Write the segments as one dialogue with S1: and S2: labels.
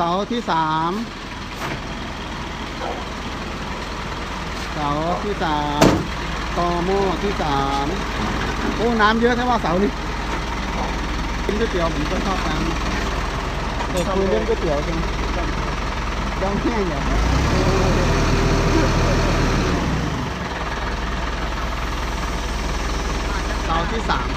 S1: เสาที่สามเสาที่สามตอหม้อที่สามโอ้น้ำเยอะแค่ว่าเสานี่กินก๋วยเตี๋ยวผมก็ชอบน้ำแต่คุยเรื่องก๋วยเตี๋ยวจังยังแห้งอยู่เสาที่สาม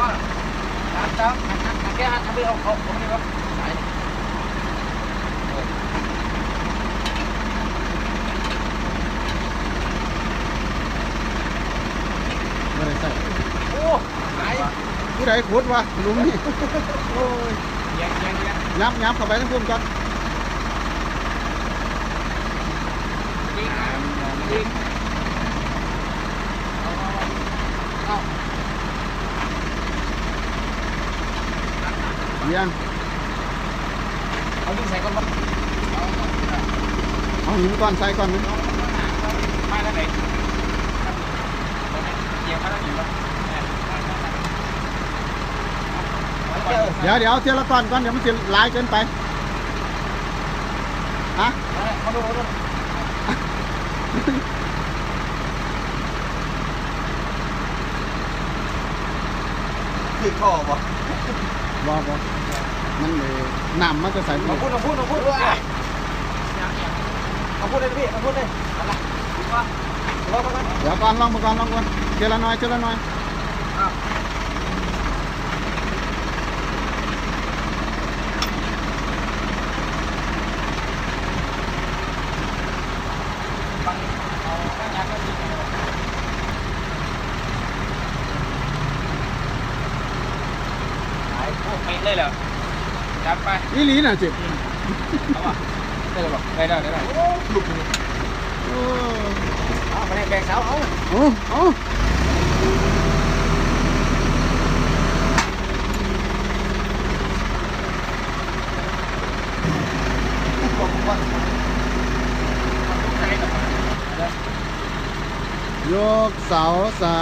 S2: ครับครับ แกทำไปเอาเขาผมนี่ครับ
S1: ไม่ได้ใส่
S2: โอ้หาย
S1: ผู้ใดขุดวะหลุมนี่โอ้ย
S2: ยังยังยัง
S1: ยับยับเข้าไปทั้งพุ่มก่อน
S2: ยิงยิงเอา
S1: เยี่ยง
S2: เอาดึงใส่ก่อนครับ
S1: เอาหินก่อนใส่ก่อนนะ
S2: ไม่แล้วไหนเกี่ยวมาแล้วอยู่แล้ว
S1: เดี๋ยวเดี๋ยวเทียละก่อนก่อนเดี๋ยวมันจะหลายเกินไปฮะ
S2: เขาดูเขาดูคือท่อป่ะ
S1: บอบอมันเลยน้ำมันจะใส่
S2: มาพูดมาพูดมาพูดด้วยมาพูดเลยพี่มาพูดเลยอะไรว่าว่าว่า
S1: เดี๋ยวก่อนลองมาก่อนลองก่อนเทียละน้อยเทียละน้อย
S2: ไปเลยเหรอจัดไป
S1: อีหลีน่ะจิ
S2: เอาป่ะได้เลยป่ะได้ได้ได้โอ้ลุกนี่
S1: โอ้
S2: เอาไปแบกเสาเอา
S1: โอ้โอ้ยกเสาใส่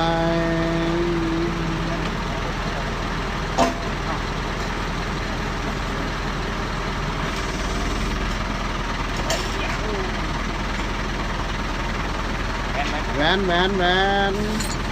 S1: แหวนแหวนแหวน